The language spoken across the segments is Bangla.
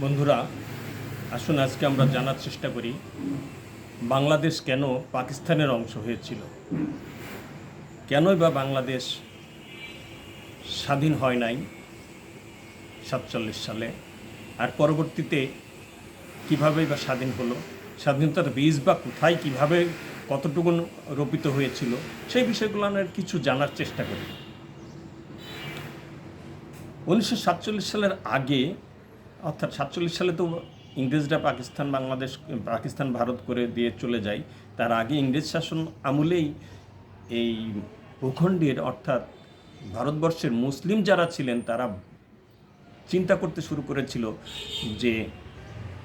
বন্ধুরা, আসুন আজকে আমরা জানার চেষ্টা করি, বাংলাদেশ কেন পাকিস্তানের অংশ হয়েছিল? কেনই বা বাংলাদেশ স্বাধীন হয় নাই সাতচল্লিশ সালে? আর পরবর্তীতে কীভাবেই বা স্বাধীন হলো? স্বাধীনতার বীজ বা কোথায় কীভাবে কতটুকু রোপিত হয়েছিল? সেই বিষয়গুলো আমরা কিছু জানার চেষ্টা করি। উনিশশো সাতচল্লিশ সালের আগে অর্থাৎ সাতচল্লিশ সালে তো ইংরেজরা পাকিস্তান, বাংলাদেশ, পাকিস্তান, ভারত করে দিয়ে চলে যায়। তার আগে ইংরেজ শাসন আমলেই এই ভূখণ্ডের অর্থাৎ ভারতবর্ষের মুসলিম যারা ছিলেন, তারা চিন্তা করতে শুরু করেছিল যে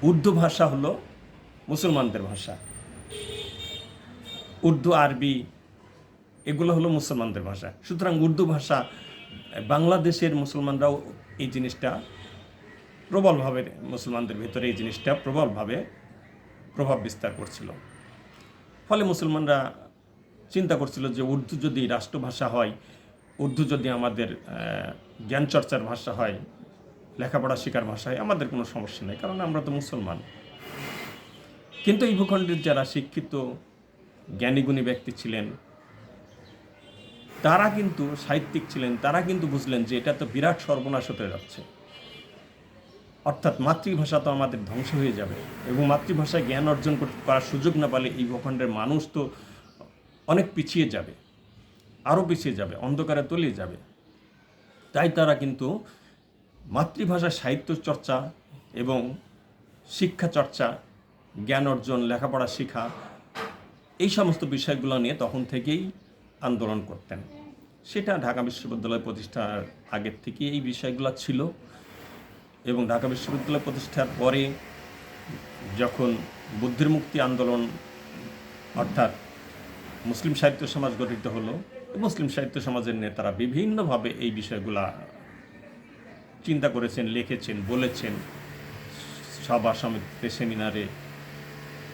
উর্দু ভাষা হলো মুসলমানদের ভাষা। উর্দু, আরবি এগুলো হলো মুসলমানদের ভাষা। সুতরাং উর্দু ভাষা বাংলাদেশের মুসলমানরাও এই জিনিসটা প্রবলভাবে মুসলমানদের ভিতরে এই জিনিসটা প্রবলভাবে প্রভাব বিস্তার করছিল। ফলে মুসলমানরা চিন্তা করছিল যে উর্দু যদি রাষ্ট্রভাষা হয়, উর্দু যদি আমাদের জ্ঞান চর্চার ভাষা হয়, লেখাপড়া শেখার ভাষা হয়, আমাদের কোনো সমস্যা নেই, কারণ আমরা তো মুসলমান। কিন্তু এই ভূখণ্ডের যারা শিক্ষিত, জ্ঞানীগুণী ব্যক্তি ছিলেন, তারা কিন্তু সাহিত্যিক ছিলেন, তারা কিন্তু বুঝলেন যে এটা তো বিরাট সর্বনাশ হতে যাচ্ছে। অর্থাৎ মাতৃভাষা তো আমাদের ধ্বংস হয়ে যাবে এবং মাতৃভাষায় জ্ঞান অর্জন করার সুযোগ না পেলে এই ভূখণ্ডের মানুষ তো অনেক পিছিয়ে যাবে, আরও পিছিয়ে যাবে, অন্ধকারে তলিয়ে যাবে। তাই তারা কিন্তু মাতৃভাষার সাহিত্য চর্চা এবং শিক্ষা চর্চা, জ্ঞান অর্জন, লেখাপড়া শেখা এই সমস্ত বিষয়গুলো নিয়ে তখন থেকেই আন্দোলন করতেন। সেটা ঢাকা বিশ্ববিদ্যালয় প্রতিষ্ঠার আগের থেকে এই বিষয়গুলো ছিল। এবং ঢাকা বিশ্ববিদ্যালয় প্রতিষ্ঠার পরে যখন বুদ্ধির মুক্তি আন্দোলন, অর্থাৎ মুসলিম সাহিত্য সমাজ গঠিত হলো, মুসলিম সাহিত্য সমাজের নেতারা বিভিন্নভাবে এই বিষয়গুলা চিন্তা করেছেন, লিখেছেন, বলেছেন। সভা সমিতিতে, সেমিনারে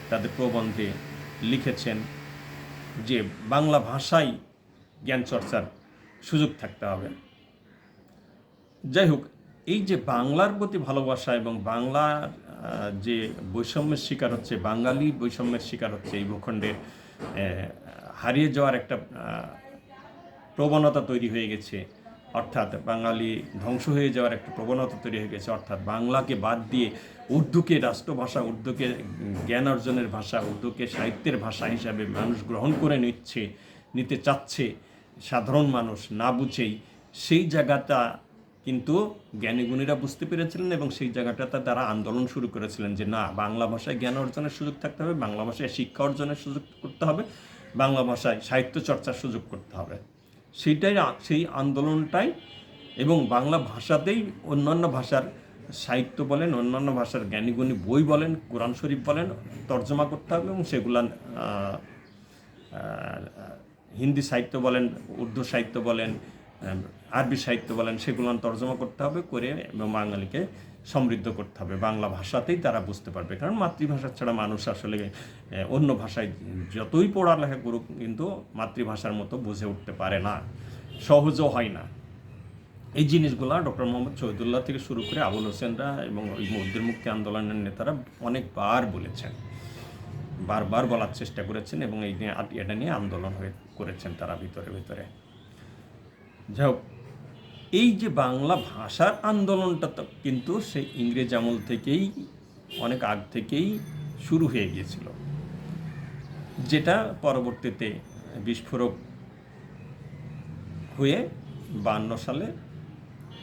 তাদের প্রবন্ধে লিখেছেন যে বাংলা ভাষায় জ্ঞান চর্চার সুযোগ থাকতে হবে। যাই হোক এই যে বাংলার প্রতি ভালোবাসা এবং বাংলার যে বৈষম্যের শিকার হচ্ছে, বাঙালি বৈষম্যের শিকার হচ্ছে এই ভূখণ্ডের হারিয়ে যাওয়ার একটা প্রবণতা তৈরি হয়ে গেছে। অর্থাৎ বাঙালি ধ্বংস হয়ে যাওয়ার একটা প্রবণতা তৈরি হয়ে গেছে। অর্থাৎ বাংলাকে বাদ দিয়ে উর্দুকে, রাষ্ট্রভাষা, উর্দুকে জ্ঞান অর্জনের ভাষা, উর্দুকে সাহিত্যের ভাষা হিসাবে মানুষ গ্রহণ করে নিচ্ছে, নিতে চাচ্ছে সাধারণ মানুষ না বুঝেই, সেই জায়গাটা কিন্তু জ্ঞানীগুণীরা বুঝতে পেরেছিলেন এবং সেই জায়গাটাতে তারা আন্দোলন শুরু করেছিলেন যে না, বাংলা ভাষায় জ্ঞান অর্জনের সুযোগ থাকতে হবে, বাংলা ভাষায় শিক্ষা অর্জনের সুযোগ করতে হবে, বাংলা ভাষায় সাহিত্য চর্চার সুযোগ করতে হবে। সেইটাই সেই আন্দোলনটাই এবং বাংলা ভাষাতেই অন্যান্য ভাষার সাহিত্য বলেন, অন্যান্য ভাষার জ্ঞানীগুণী বই বলেন, কোরআন শরীফ বলেন, তর্জমা করতে হবে এবং সেগুলা হিন্দি সাহিত্য বলেন, উর্দু সাহিত্য বলেন আরবি সাহিত্য বলেন, সেগুলো তর্জমা করতে হবে, করে এবং বাঙালিকে সমৃদ্ধ করতে হবে। বাংলা ভাষাতেই তারা বুঝতে পারবে। কারণ মাতৃভাষা ছাড়া মানুষ আসলে অন্য ভাষায় যতই পড়ালেখা করুক, কিন্তু মাতৃভাষার মতো বুঝে উঠতে পারে না। সহজও হয় না। এই জিনিসগুলো ডক্টর মোহাম্মদ শহীদুল্লাহ থেকে শুরু করে আবুল হোসেনরা এবং ওই মধ্যের মুক্তি আন্দোলনের নেতারা অনেকবার বলেছেন। বারবার বলার চেষ্টা করেছেন এবং এই নিয়ে এটা নিয়ে আন্দোলন হয়ে করেছেন তারা ভিতরে ভিতরে। যাই হোক এই যে বাংলা ভাষার আন্দোলনটা তো কিন্তু সেই ইংরেজ আমল থেকেই, অনেক আগ থেকেই শুরু হয়ে গিয়েছিল। যেটা পরবর্তীতে বিস্ফোরক হয়ে বান্ন সালে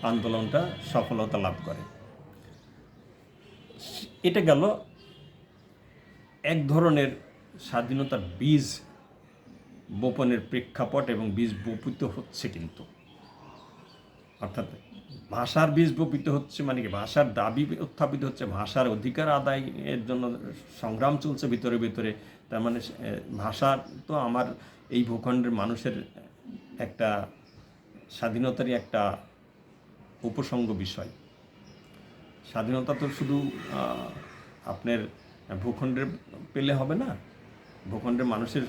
আন্দোলনটা সফলতা লাভ করে। এটা গেল এক ধরনের স্বাধীনতার বীজ বপনের প্রেক্ষাপট এবং বীজ বপিত হচ্ছে কিন্তু। অর্থাৎ ভাষার বীজ বপিত হচ্ছে মানে কি? ভাষার দাবি উত্থাপিত হচ্ছে, ভাষার অধিকার আদায়ের জন্য সংগ্রাম চলছে ভিতরে ভিতরে। তার মানে ভাষা তো আমার এই ভূখণ্ডের মানুষের একটা স্বাধীনতারই একটা উপসঙ্গ বিষয়। স্বাধীনতা তো শুধু আপনার ভূখণ্ডের পেলে হবে না ভূখণ্ডের মানুষের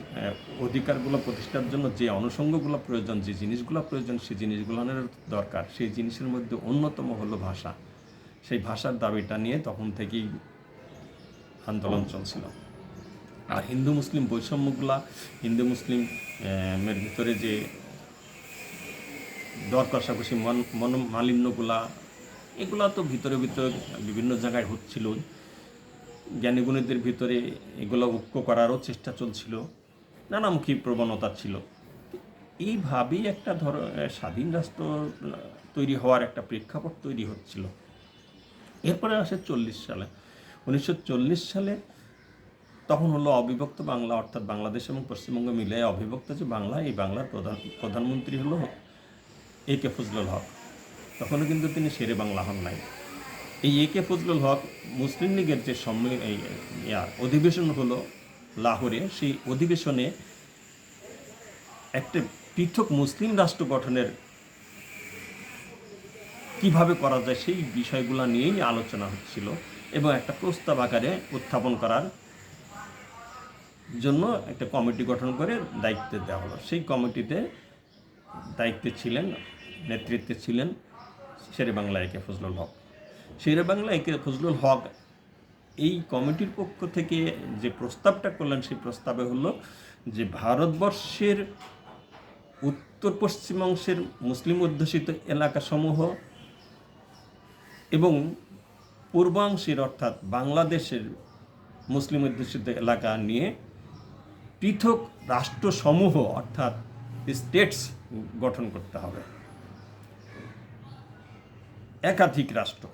অধিকারগুলো প্রতিষ্ঠার জন্য যে অনুষঙ্গগুলো প্রয়োজন, যে জিনিসগুলো প্রয়োজন সেই জিনিসগুলোর দরকার। সেই জিনিসের মধ্যে অন্যতম হলো ভাষা। সেই ভাষার দাবিটা নিয়ে তখন থেকেই আন্দোলন চলছিল। আর হিন্দু মুসলিম বৈষম্যগুলা, হিন্দু মুসলিম এর ভিতরে যে দর কষাকষি, মন মালিন্যগুলা এগুলা তো ভিতরে ভিতরে বিভিন্ন জায়গায় হচ্ছিল জ্ঞানীগুণীদের ভিতরে এগুলো ঐক্য করারও চেষ্টা চলছিল, নানামুখী প্রবণতা ছিল। এইভাবেই একটা ধর স্বাধীন রাষ্ট্র তৈরি হওয়ার একটা প্রেক্ষাপট তৈরি হচ্ছিল। এরপরে আসে চল্লিশ সালে। উনিশশো চল্লিশ সালে তখন হলো অবিভক্ত বাংলা, অর্থাৎ বাংলাদেশ এবং পশ্চিমবঙ্গ মিলে অবিভক্ত যে বাংলা, এই বাংলার প্রধান, প্রধানমন্ত্রী হলো এ কে ফজলুল হক। তখনও কিন্তু তিনি শেরে বাংলা হন নাই। এই এ কে ফজলুল হক মুসলিম লীগের যে সম্মেলন অধিবেশন হলো লাহোরে, সেই অধিবেশনে একটা পৃথক মুসলিম রাষ্ট্র গঠনের কীভাবে করা যায় সেই বিষয়গুলো নিয়েই আলোচনা হচ্ছিল এবং একটা প্রস্তাব আকারে উত্থাপন করার জন্য একটা কমিটি গঠন করে দায়িত্ব দেওয়া হলো। সেই কমিটিতে দায়িত্বে ছিলেন, নেতৃত্বে ছিলেন শেরে বাংলা একে ফজলুল হক। শেরে বাংলা একে ফজলুল হক এই কমিটির পক্ষ থেকে যে প্রস্তাবটা করলেন, সেই প্রস্তাবে হলো যে ভারতবর্ষের উত্তর পশ্চিমাংশের মুসলিম অধ্যুষিত এলাকাসমূহ এবং পূর্বাংশের অর্থাৎ বাংলাদেশের মুসলিম অধ্যুষিত এলাকা নিয়ে পৃথক রাষ্ট্রসমূহ অর্থাৎ স্টেটস গঠন করতে হবে। একাধিক রাষ্ট্র।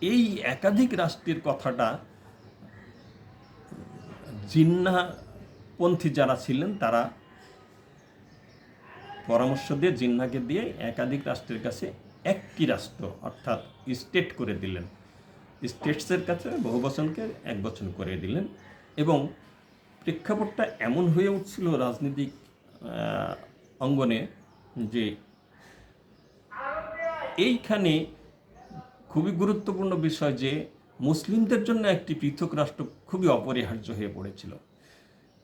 এই একাধিক রাষ্ট্রের কথাটা জিন্নাপন্থী যারা ছিলেন, তারা পরামর্শ দিয়ে, জিন্নাকে দিয়ে একাধিক রাষ্ট্রের কাছে একটি রাষ্ট্র, অর্থাৎ স্টেট করে দিলেন। স্টেটসের কাছে বহু বচনকে এক বচন করে দিলেন এবং প্রেক্ষাপটটা এমন হয়ে উঠছিল রাজনৈতিক অঙ্গনে যে এইখানে খুবই গুরুত্বপূর্ণ বিষয় যে মুসলিমদের জন্য একটি পৃথক রাষ্ট্র খুবই অপরিহার্য হয়ে পড়েছিল।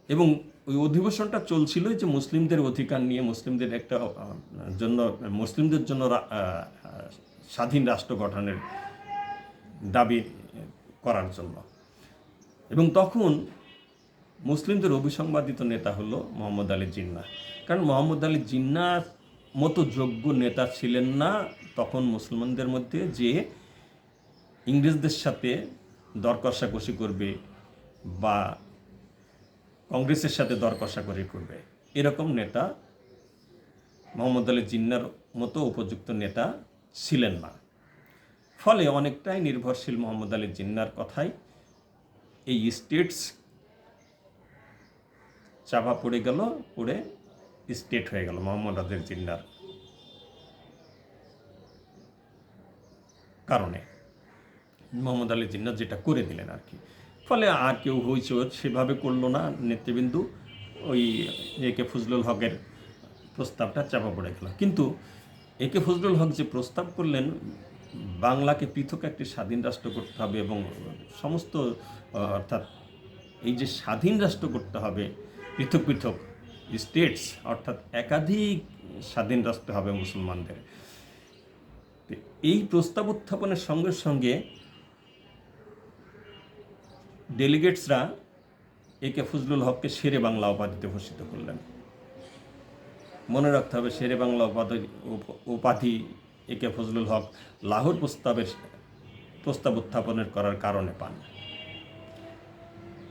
এবং ওই অধিবেশনটা চলছিল যে মুসলিমদের অধিকার নিয়ে, মুসলিমদের একটা জন্য, মুসলিমদের জন্য স্বাধীন রাষ্ট্র গঠনের দাবি করার জন্য। এবং তখন মুসলিমদের অভিসংবাদিত নেতা হলো মোহাম্মদ আলী জিন্না কারণ মোহাম্মদ আলী জিন্নার মতো যোগ্য নেতা ছিলেন না তখন মুসলমানদের মধ্যে যে ইংরেজদের সাথে দর কষাকষি করবে বা কংগ্রেসের সাথে দর কষাকষি করবে, এরকম নেতা মোহাম্মদ আলী জিন্নার মতো উপযুক্ত নেতা ছিলেন না। ফলে অনেকটাই নির্ভরশীল মোহাম্মদ আলী জিন্নার কথাই এই স্টেটস চাপা পড়ে গেল, পড়ে স্টেট হয়ে গেল মোহাম্মদ আদের জিন্নার। কারণে। মোহাম্মদ আলী জিন্না যেটা করে দিলেন আর কি। ফলে আর কেউ হয়েছে সেভাবে করল না। নেতৃবৃন্দু ওই একে ফজলুল হকের প্রস্তাবটা চাপা পড়ে গেল। কিন্তু এ কে ফজলুল হক যে প্রস্তাব করলেন, বাংলাকে পৃথক একটি স্বাধীন রাষ্ট্র করতে হবে এবং সমস্ত, অর্থাৎ এই যে স্বাধীন রাষ্ট্র করতে হবে, পৃথক পৃথক স্টেটস অর্থাৎ একাধিক স্বাধীন রাষ্ট্র হবে মুসলমানদের। এই প্রস্তাব উত্থাপনের সঙ্গে সঙ্গে ডেলিগেটসরা একে ফজলুল হককে শেরে বাংলা উপাধিতে ভূষিত করলেন। মনে রাখতে হবে শেরে বাংলা উপাধি, উপ- উপাধি একে ফজলুল হক লাহোর প্রস্তাবের প্রস্তাব উত্থাপনের করার কারণে পান।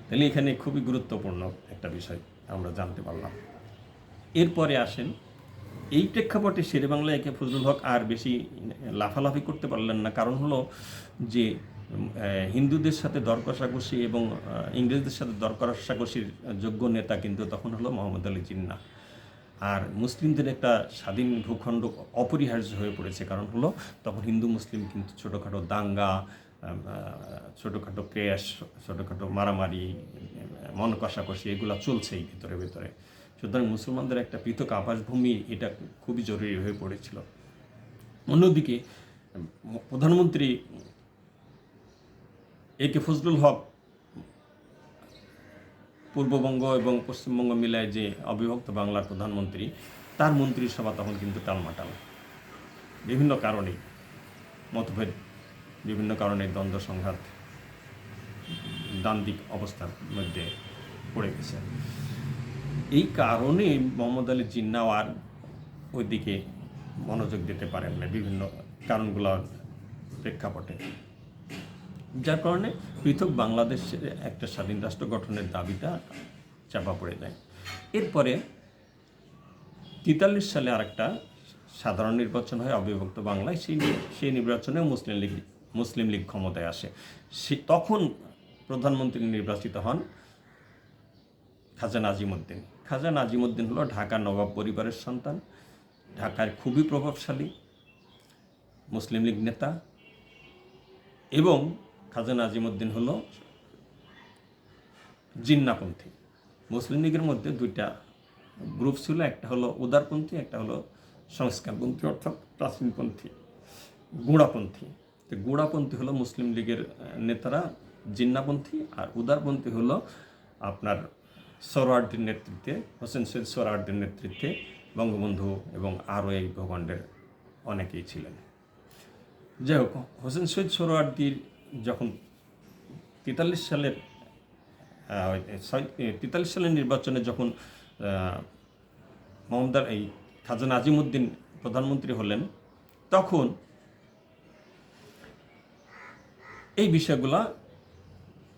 তাহলে এখানে খুবই গুরুত্বপূর্ণ একটা বিষয় আমরা জানতে পারলাম। এরপরে আসেন এই প্রেক্ষাপটে শেরে বাংলা একে ফজলুল হক আর বেশি লাফালাফি করতে পারলেন না। কারণ হলো যে হিন্দুদের সাথে দর কষাকষি এবং ইংরেজদের সাথে দর কষাকষির যোগ্য নেতা কিন্তু তখন হলো মোহাম্মদ আলী জিন্না আর মুসলিমদের একটা স্বাধীন ভূখণ্ড অপরিহার্য হয়ে পড়েছে। কারণ হলো তখন হিন্দু, মুসলিম কিন্তু ছোটোখাটো দাঙ্গা ছোটোখাটো ক্রেশ ছোটোখাটো মারামারি মন কষাকষি এগুলো চলছেই ভিতরে ভিতরে। সুতরাং মুসলমানদের একটা পৃথক আবাসভূমি এটা খুবই জরুরি হয়ে পড়েছিল। অন্যদিকে, প্রধানমন্ত্রী এ কে ফজলুল হক পূর্ববঙ্গ এবং পশ্চিমবঙ্গ মিলায় যে অবিভক্ত বাংলার প্রধানমন্ত্রী, তার মন্ত্রিসভা তখন কিন্তু টালমাটাল। বিভিন্ন কারণে, মতভেদ, বিভিন্ন কারণে দ্বন্দ্ব, সংঘাত দ্বান্দ্বিক অবস্থার মধ্যে পড়ে গেছে। এই কারণে মোহাম্মদ আলী জিন্নাও আর ওইদিকে মনোযোগ দিতে পারেন না বিভিন্ন কারণগুলোর প্রেক্ষাপটে। যার কারণে পৃথক বাংলাদেশের একটা স্বাধীন রাষ্ট্র গঠনের দাবিটা চাপা পড়ে যায়। এরপরে তেতাল্লিশ সালে আরেকটা সাধারণ নির্বাচন হয় অবিভক্ত বাংলায়, সেই সেই নির্বাচনে মুসলিম লীগ মুসলিম লীগ ক্ষমতায় আসে। সে তখন প্রধানমন্ত্রী নির্বাচিত হন খাজা নাজিমুদ্দিন। খাজা নাজিমুদ্দিন হলো ঢাকা নবাব পরিবারের সন্তান, ঢাকার খুবই প্রভাবশালী মুসলিম লীগ নেতা এবং খাজা নাজিমুদ্দিন হলো জিন্নাপন্থী। মুসলিম লীগের মধ্যে দুইটা গ্রুপ ছিল, একটা হলো উদারপন্থী, একটা হলো সংস্কারপন্থী, অর্থাৎ প্রাচীনপন্থী, গুড়াপন্থী। তো গুড়াপন্থী হলো মুসলিম লীগের নেতারা, জিন্নাপন্থী আর উদারপন্থী হলো আপনার সরোয়ার্দির নেতৃত্বে হোসেন সৈয়দ সরোয়ার্দির নেতৃত্বে বঙ্গবন্ধু এবং আরও এই ভূখণ্ডের অনেকেই ছিলেন। যাই হোক হোসেন সৈয়দ সোহরাওয়ার্দীর যখন তেতাল্লিশ সালের তেতাল্লিশ সালের নির্বাচনে যখন আহ, মমতার এই খাজা নাজিমুদ্দিন প্রধানমন্ত্রী হলেন তখন এই বিষয়গুলা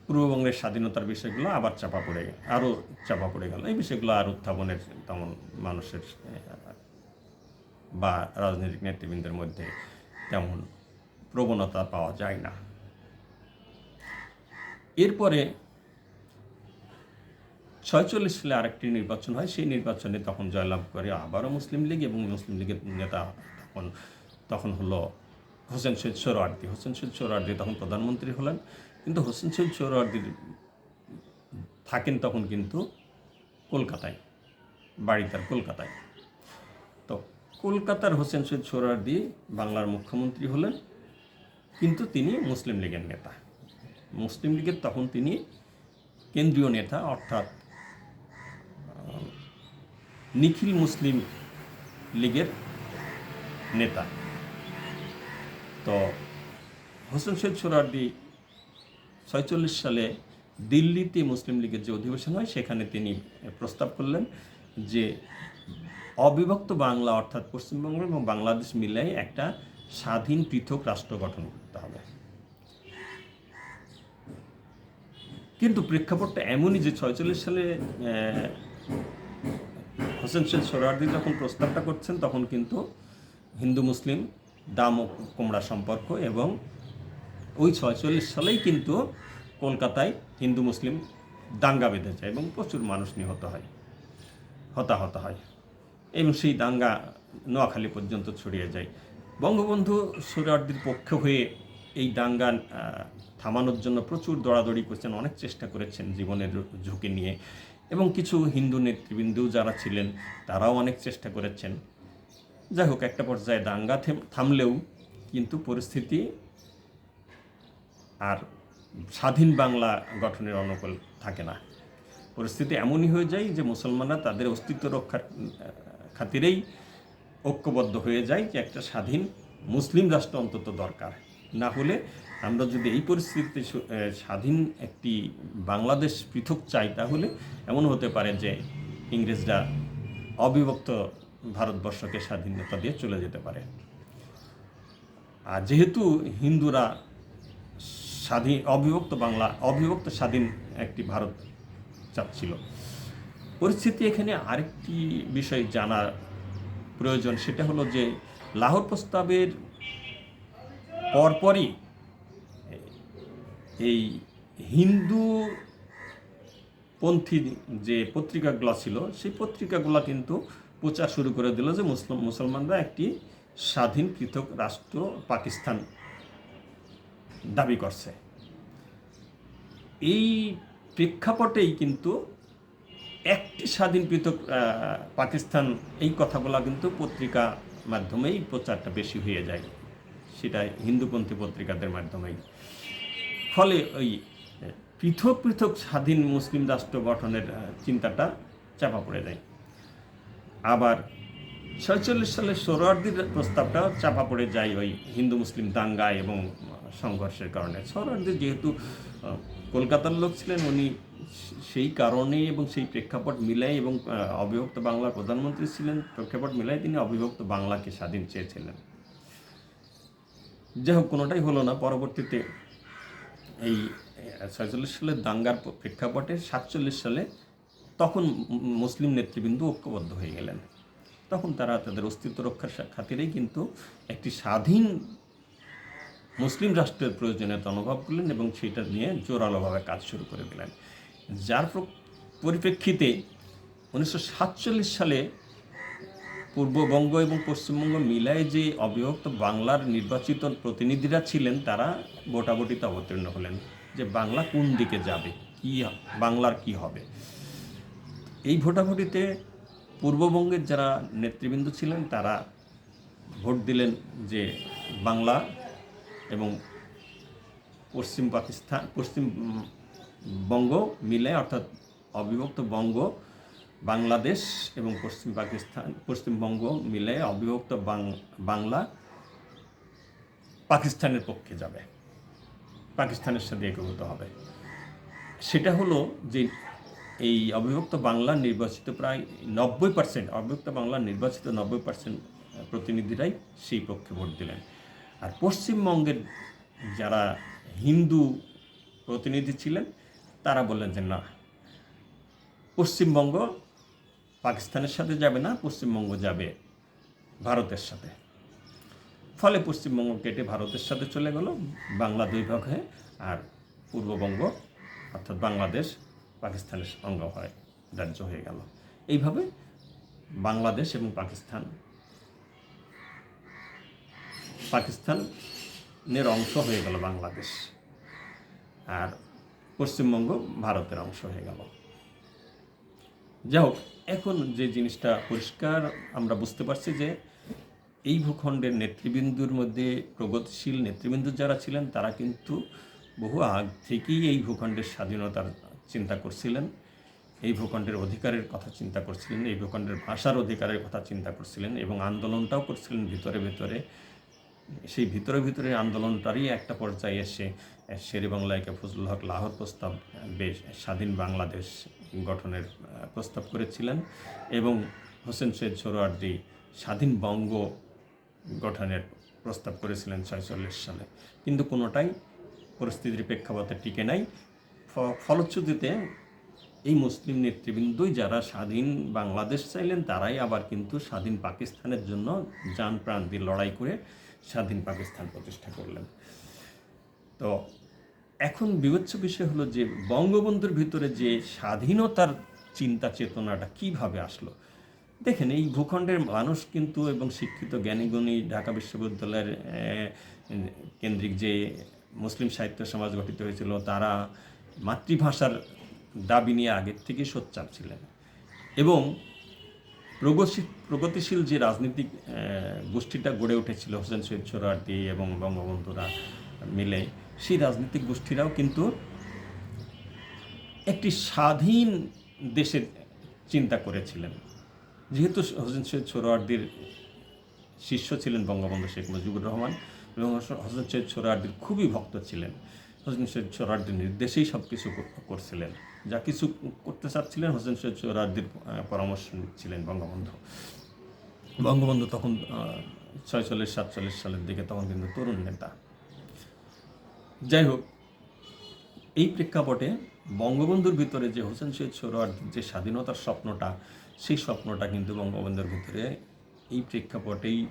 পূর্ববঙ্গের স্বাধীনতার বিষয়গুলো আবার চাপা পড়ে, আরও চাপা পড়ে গেল। এই বিষয়গুলো আর উত্থাপনের তেমন মানুষের, বা রাজনৈতিক নেতৃবৃন্দের মধ্যে তেমন প্রবণতা পাওয়া যায় না। এরপরে ছয়চল্লিশ সালে আরেকটি নির্বাচন হয়, সেই নির্বাচনে তখন জয়লাভ করে আবারও মুসলিম লীগ এবং মুসলিম লীগের নেতা তখন তখন হলো হোসেন সৈয়দ সোহরাওয়ার্দী হোসেন সৈয়দ সোহরাওয়ার্দী তখন প্রধানমন্ত্রী হলেন। কিন্তু হোসেন সৈয়দ সোহরাওয়ার্দীর থাকেন তখন কিন্তু কলকাতায়, বাড়ি তার কলকাতায়। তো কলকাতার হোসেন সৈয়দ সোহরাওয়ার্দী বাংলার মুখ্যমন্ত্রী হলেন, কিন্তু তিনি মুসলিম লীগের নেতা। মুসলিম লীগের তখন তিনি কেন্দ্রীয় নেতা, অর্থাৎ নিখিল মুসলিম লীগের নেতা। তো হোসেন সৈয়দ সোহরাওয়ার্দী ছয়চল্লিশ সালে দিল্লিতে মুসলিম লীগের যে অধিবেশন হয়, সেখানে তিনি প্রস্তাব করলেন যে অবিভক্ত বাংলা অর্থাৎ পশ্চিমবঙ্গ এবং বাংলাদেশ মিলাই একটা স্বাধীন পৃথক রাষ্ট্র গঠন করতে হবে। কিন্তু প্রেক্ষাপটটা এমনই যে ছয়চল্লিশ সালে হোসেন শেখ সোহরাওয়ার্দী যখন প্রস্তাবটা করছেন, তখন কিন্তু হিন্দু মুসলিম, দাম ও কোমড়া সম্পর্ক এবং ওই ছয়চল্লিশ সালেই কিন্তু কলকাতায় হিন্দু মুসলিম দাঙ্গা বেঁধে যায় এবং প্রচুর মানুষ নিহত হয়, হতাহত হয় এবং সেই দাঙ্গা নোয়াখালী পর্যন্ত ছড়িয়ে যায়। বঙ্গবন্ধু সোহরাওয়ার্দীর পক্ষ হয়ে এই দাঙ্গা থামানোর জন্য প্রচুর দৌড়াদৌড়ি করছেন, অনেক চেষ্টা করেছেন জীবনের ঝুঁকি নিয়ে এবং কিছু হিন্দু নেতৃবৃন্দ যারা ছিলেন তারাও অনেক চেষ্টা করেছেন। যাই হোক, একটা পর্যায়ে দাঙ্গা থেম- থামলেও কিন্তু পরিস্থিতি আর স্বাধীন বাংলা গঠনের অনুকূল থাকে না। পরিস্থিতি এমনই হয়ে যায় যে মুসলমানরা তাদের অস্তিত্ব রক্ষার খাতিরেই ঐক্যবদ্ধ হয়ে যায় যে একটা স্বাধীন মুসলিম রাষ্ট্র অন্তত দরকার। না হলে আমরা যদি এই পরিস্থিতিতে স্বাধীন একটি বাংলাদেশ পৃথক চাই, তাহলে এমন হতে পারে যে ইংরেজরা অবিভক্ত ভারতবর্ষকে স্বাধীনতা দিয়ে চলে যেতে পারে। আর যেহেতু হিন্দুরা স্বাধীন, অবিভক্ত বাংলা, অবিভক্ত স্বাধীন একটি ভারত চাচ্ছিল। পরিস্থিতি এখানে আরেকটি বিষয় জানার প্রয়োজন, সেটা হলো যে লাহোর প্রস্তাবের পরপরই এই হিন্দু পন্থী যে পত্রিকাগুলো ছিল, সেই পত্রিকাগুলো কিন্তু প্রচার শুরু করে দিল যে মুসলিম, মুসলমানরা একটি স্বাধীন পৃথক রাষ্ট্র পাকিস্তান দাবি করছে। এই প্রেক্ষাপটেই কিন্তু একটি স্বাধীন পৃথক পাকিস্তান, এই কথাগুলো কিন্তু পত্রিকা মাধ্যমেই প্রচারটা বেশি হয়ে যায়। সেটা হিন্দুপন্থী পত্রিকাদের মাধ্যমেই। ফলে ওই পৃথক পৃথক স্বাধীন মুসলিম রাষ্ট্র গঠনের চিন্তাটা চাপা পড়ে যায়। আবার ছয়চল্লিশ সালে সোহরাওয়ার্দীর প্রস্তাবটা চাপা পড়ে যায় ওই হিন্দু মুসলিম দাঙ্গা এবং সংঘর্ষের কারণে। সোহরাওয়ার্দী যেহেতু কলকাতার লোক ছিলেন, উনি সেই কারণে এবং সেই প্রেক্ষাপট মিলাই এবং অবিভক্ত বাংলার প্রধানমন্ত্রী ছিলেন, প্রেক্ষাপট মিলাই তিনি অবিভক্ত বাংলাকে স্বাধীন চেয়েছিলেন। যাই হোক, কোনোটাই হলো না। পরবর্তীতে এই ছয়চল্লিশ সালের দাঙ্গার প্রেক্ষাপটে সাতচল্লিশ সালে তখন মুসলিম নেতৃবৃন্দ ঐক্যবদ্ধ হয়ে গেলেন। তখন তারা তাদের অস্তিত্ব রক্ষার খাতিরেই কিন্তু একটি স্বাধীন মুসলিম রাষ্ট্রের প্রয়োজনীয়তা অনুভব করলেন এবং সেটা নিয়ে জোরালোভাবে কাজ শুরু করে দিলেন। যার পরিপ্রেক্ষিতে উনিশশো সাতচল্লিশ সালে পূর্ববঙ্গ এবং পশ্চিমবঙ্গ মিলায় যে অবিভক্ত বাংলার নির্বাচিত প্রতিনিধিরা ছিলেন, তারা ভোটাভুটিতে অবতীর্ণ হলেন যে বাংলা কোন দিকে যাবে, কি বাংলার কি হবে। এই ভোটাভুটিতে পূর্ববঙ্গের যারা নেতৃবৃন্দ ছিলেন, তারা ভোট দিলেন যে বাংলা এবং পশ্চিম পাকিস্তান, পশ্চিম বঙ্গ মিলে, অর্থাৎ অবিভক্ত বঙ্গ বাংলাদেশ এবং পশ্চিম পাকিস্তান পশ্চিমবঙ্গ মিলে অবিভক্ত বাংলা পাকিস্তানের পক্ষে যাবে, পাকিস্তানের সাথে একীভূত হবে। সেটা হলো যে এই অবিভক্ত বাংলার নির্বাচিত প্রায় নব্বই পার্সেন্ট অবিভক্ত বাংলা নির্বাচিত নব্বই পার্সেন্ট প্রতিনিধিরাই সেই পক্ষে ভোট দিলেন। আর পশ্চিমবঙ্গের যারা হিন্দু প্রতিনিধি ছিলেন, তারা বললেন যে না, পশ্চিমবঙ্গ পাকিস্তানের সাথে যাবে না, পশ্চিমবঙ্গ যাবে ভারতের সাথে। ফলে পশ্চিমবঙ্গ কেটে ভারতের সাথে চলে গেল, বাংলা দুই ভাগ হয়ে, আর পূর্ববঙ্গ অর্থাৎ বাংলাদেশ পাকিস্তানের অঙ্গ হয়, রাজ্য হয়ে গেল। এইভাবে বাংলাদেশ এবং পাকিস্তান পাকিস্তানের অংশ হয়ে গেল বাংলাদেশ। আর পশ্চিমবঙ্গ ভারতের অংশ হয়ে গেল। যাই হোক এখন যে জিনিসটা পরিষ্কার আমরা বুঝতে পারছি যে এই ভূখণ্ডের নেতৃবৃন্দুর মধ্যে প্রগতিশীল নেতৃবৃন্দ যারা ছিলেন, তারা কিন্তু বহু আগ থেকেই এই ভূখণ্ডের স্বাধীনতার চিন্তা করছিলেন, এই ভূখণ্ডের অধিকারের কথা চিন্তা করছিলেন, এই ভূখণ্ডের ভাষার অধিকারের কথা চিন্তা করছিলেন এবং আন্দোলনটাও করছিলেন ভিতরে ভিতরে। সেই ভিতরে ভিতরে আন্দোলনটারই একটা পর্যায়ে এসে শেরে বাংলায়কে ফজলুল হক লাহোর প্রস্তাব, বেশ স্বাধীন বাংলাদেশ গঠনের প্রস্তাব করেছিলেন এবং হোসেন সৈয়দ সোহরাওয়ার্দী স্বাধীন বঙ্গ গঠনের প্রস্তাব করেছিলেন ছয়চল্লিশ সালে। কিন্তু কোনোটাই পরিস্থিতির প্রেক্ষাপটে টিকে নাই। ফলশ্রুতিতে এই মুসলিম নেতৃবৃন্দই যারা স্বাধীন বাংলাদেশ চাইলেন, তারাই আবার কিন্তু স্বাধীন পাকিস্তানের জন্য যান প্রাণ দিয়ে লড়াই করে স্বাধীন পাকিস্তান প্রতিষ্ঠা করলেন। তো এখন বিবেচ্য বিষয় হলো যে বঙ্গবন্ধুর ভিতরে যে স্বাধীনতার চিন্তা চেতনাটা কীভাবে আসলো? দেখেন, এই ভূখণ্ডের মানুষ কিন্তু এবং শিক্ষিত জ্ঞানীগুণী ঢাকা বিশ্ববিদ্যালয়ের কেন্দ্রিক যে মুসলিম সাহিত্য সমাজ গঠিত হয়েছিল, তারা মাতৃভাষার দাবি নিয়ে আগের থেকেই সোচ্চার ছিলেন। এবং প্রগতিশীল প্রগতিশীল যে রাজনৈতিক গোষ্ঠীটা গড়ে উঠেছিল হোসেন সৈয়দ সোহরাওয়ার্দী এবং বঙ্গবন্ধুরা মিলে, সেই রাজনৈতিক গোষ্ঠীরাও কিন্তু একটি স্বাধীন দেশের চিন্তা করেছিলেন। যেহেতু হোসেন সৈয়দ সোহরাওয়ার্দীর শিষ্য ছিলেন বঙ্গবন্ধু শেখ মুজিবুর রহমান এবং হোসেন সৈয়দ সোহরাওয়ার্দীর খুবই ভক্ত ছিলেন। হোসেন সৈয়দ সোহরাওয়ার্দীর নির্দেশেই সব কিছু করছিলেন। যা কিছু করতে চাচ্ছিলেন হোসেন সৈয়দ সোহরাওয়ার্দীর আহ, পরামর্শ নিচ্ছিলেন বঙ্গবন্ধু। বঙ্গবন্ধু তখন ছয়চল্লিশ সাতচল্লিশ সালের দিকে তখন কিন্তু তরুণ নেতা। যাই হোক এই প্রেক্ষাপটে বঙ্গবন্ধুর ভিতরে যে হোসেন সৈয়দ সোহরাওয়ার্দীর যে স্বাধীনতার স্বপ্নটা সেই স্বপ্নটা কিন্তু বঙ্গবন্ধুর ভিতরে এই প্রেক্ষাপটেই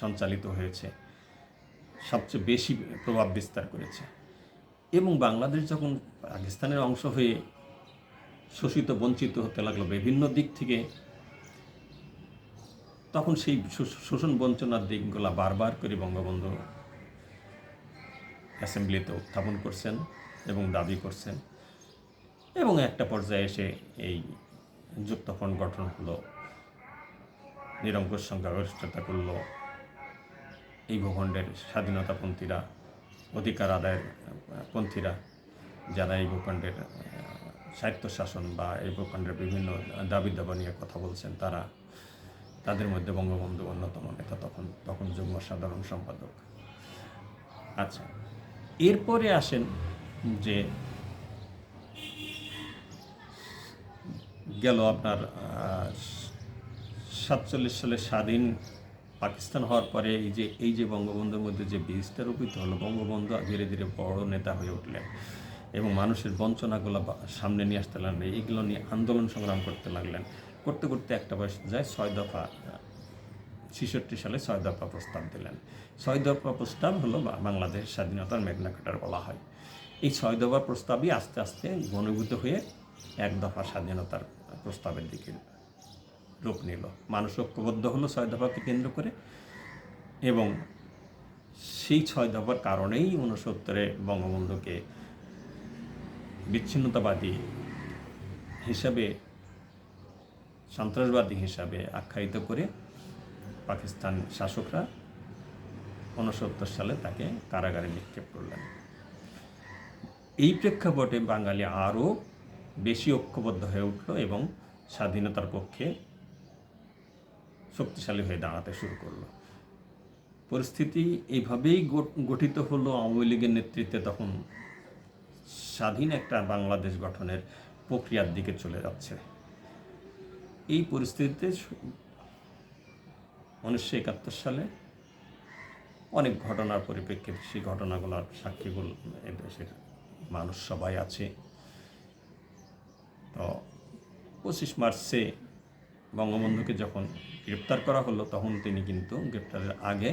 সঞ্চালিত হয়েছে। সবচেয়ে বেশি প্রভাব বিস্তার করেছে। এবং বাংলাদেশ যখন পাকিস্তানের অংশ হয়ে শোষিত, বঞ্চিত হতে লাগল বিভিন্ন দিক থেকে, তখন সেই শোষ- শোষণ বঞ্চনার দিকগুলা বারবার করে বঙ্গবন্ধু অ্যাসেম্বলিতে উত্থাপন করছেন এবং দাবি করছেন। এবং একটা পর্যায়ে এসে এই যুক্তফ্রন্ট গঠন হলো, নিরঙ্কুশ সংখ্যাগরিষ্ঠতা করল, এই ভূখণ্ডের স্বাধীনতাপন্থীরা অধিকার আদায়ের পন্থীরা যারা এই ভূখণ্ডের স্বায়ত্তশাসন বা এই ভূখণ্ডের বিভিন্ন দাবি দাবা নিয়ে কথা বলছেন, তারা তাদের মধ্যে বঙ্গবন্ধু অন্যতম নেতা, তখন তখন যুগ্ম সাধারণ সম্পাদক। আচ্ছা এরপরে আসেন যে গেল আপনার সাতচল্লিশ সালে স্বাধীন পাকিস্তান হওয়ার পরে এই যে এই যে বঙ্গবন্ধুর মধ্যে যে বীজটা রূপিত হলো, বঙ্গবন্ধু ধীরে ধীরে বড় নেতা হয়ে উঠলেন এবং মানুষের বঞ্চনাগুলো সামনে নিয়ে আসতে লাগলেন এইগুলো নিয়ে আন্দোলন সংগ্রাম করতে লাগলেন। করতে করতে একটা বয়স যায় ছয় দফা, ছেষট্টি সালে ছয় দফা প্রস্তাব দিলেন। ছয় দফা প্রস্তাব হলো বাংলাদেশ স্বাধীনতার মেঘনা কাটার বলা হয়। এই ছয় দফা প্রস্তাবই আস্তে আস্তে ঘনীভূত হয়ে এক দফা স্বাধীনতার প্রস্তাবের দিকে রূপ নিল। মানুষ ঐক্যবদ্ধ হলো ছয় দফাকে কেন্দ্র করে এবং সেই ছয় দফার কারণেই ঊনসত্তরে বঙ্গবন্ধুকে বিচ্ছিন্নতাবাদী হিসাবে, সন্ত্রাসবাদী হিসাবে আখ্যায়িত করে পাকিস্তান শাসকরা ঊনসত্তর সালে তাকে কারাগারে নিক্ষেপ করলেন। এই প্রেক্ষাপটে বাঙালি আরও বেশি ঐক্যবদ্ধ হয়ে উঠল এবং স্বাধীনতার পক্ষে শক্তিশালী হয়ে দাঁড়াতে শুরু করল। পরিস্থিতি এইভাবেই গঠিত হলো আওয়ামী লীগের নেতৃত্বে তখন স্বাধীন একটা বাংলাদেশ গঠনের প্রক্রিয়ার দিকে চলে যাচ্ছে। এই পরিস্থিতিতে উনিশশো একাত্তর সালে অনেক ঘটনার পরিপ্রেক্ষিতে সেই ঘটনাগুলোর সাক্ষীগুলো দেশের মানুষ সবাই আছে। তো পঁচিশ মার্চে বঙ্গবন্ধুকে যখন গ্রেপ্তার করা হলো, তখন তিনি কিন্তু গ্রেপ্তারের আগে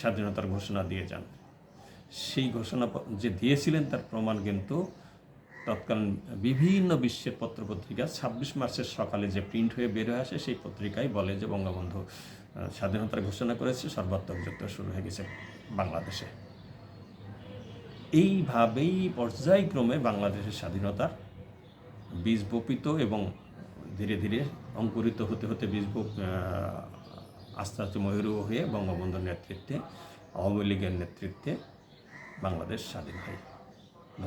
স্বাধীনতার ঘোষণা দিয়ে যান। সেই ঘোষণা যে দিয়েছিলেন, তার প্রমাণ কিন্তু তৎকালীন বিভিন্ন বিশ্বের পত্রপত্রিকা ছাব্বিশ মার্চের সকালে যে প্রিন্ট হয়ে বের হয়ে আসে, সেই পত্রিকায় বলে যে বঙ্গবন্ধু স্বাধীনতার ঘোষণা করেছে, সর্বাত্মক যুদ্ধ শুরু হয়ে গেছে বাংলাদেশে। এইভাবেই পর্যায়ক্রমে বাংলাদেশের স্বাধীনতার বীজ বপিত এবং ধীরে ধীরে অঙ্কুরিত হতে হতে বীজ আস্তে আস্তে ময়ূর হয়ে বঙ্গবন্ধুর নেতৃত্বে, আওয়ামী লীগের নেতৃত্বে বাংলাদেশ স্বাধীন হয়।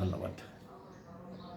ধন্যবাদ।